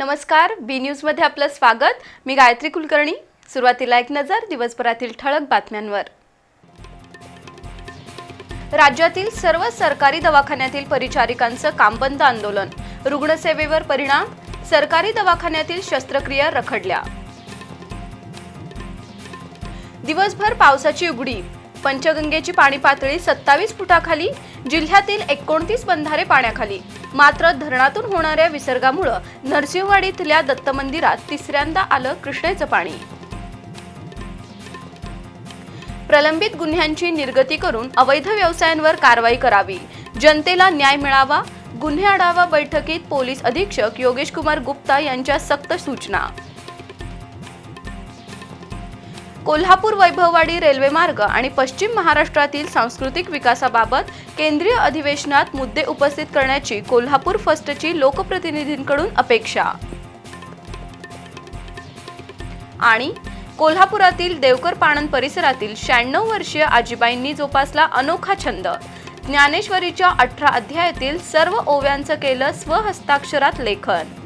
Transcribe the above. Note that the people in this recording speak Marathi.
नमस्कार बी न्यूजमध्ये आपलं स्वागत. मी गायत्री कुलकर्णी. सुरुवातीला एक नजर दिवसभरातील ठळक बातम्यांवर. राज्यातील सर्व सरकारी दवाखान्यातील परिचारिकांचं कामबंद आंदोलन. रुग्णसेवेवर परिणाम सरकारी दवाखान्यातील शस्त्रक्रिया रखडल्या. दिवसभर पावसाची उघडी. पंचगंगेची पाणी पातळी सत्तावीस फुटाखाली जिल्ह्यातील एकोणतीस बंधारे पाण्याखाली. मात्र धरणातून होणाऱ्या विसर्गामुळं नरसिंहवाडीतल्या दत्त मंदिरात तिसऱ्यांदा आलं कृष्णेचं पाणी. प्रलंबित गुन्ह्यांची निर्गती करून अवैध व्यवसायांवर कारवाई करावी. जनतेला न्याय मिळावा गुन्हे आढावा बैठकीत पोलीस अधीक्षक योगेश कुमार गुप्ता यांच्या सक्त सूचना. कोल्हापूर वैभववाडी रेल्वे मार्ग आणि पश्चिम महाराष्ट्रातील सांस्कृतिक विकासाबाबत केंद्रीय अधिवेशनात मुद्दे उपस्थित करण्याची कोल्हापूर फस्टची लोकप्रतिनिधींकडून अपेक्षा. आणि कोल्हापुरातील देवकर पाणन परिसरातील शहाण्णव वर्षीय आजीबाईंनी जोपासला अनोखा छंद. ज्ञानेश्वरीच्या अठरा अध्यायातील सर्व ओव्यांचं केलं स्वहस्ताक्षरात लेखन.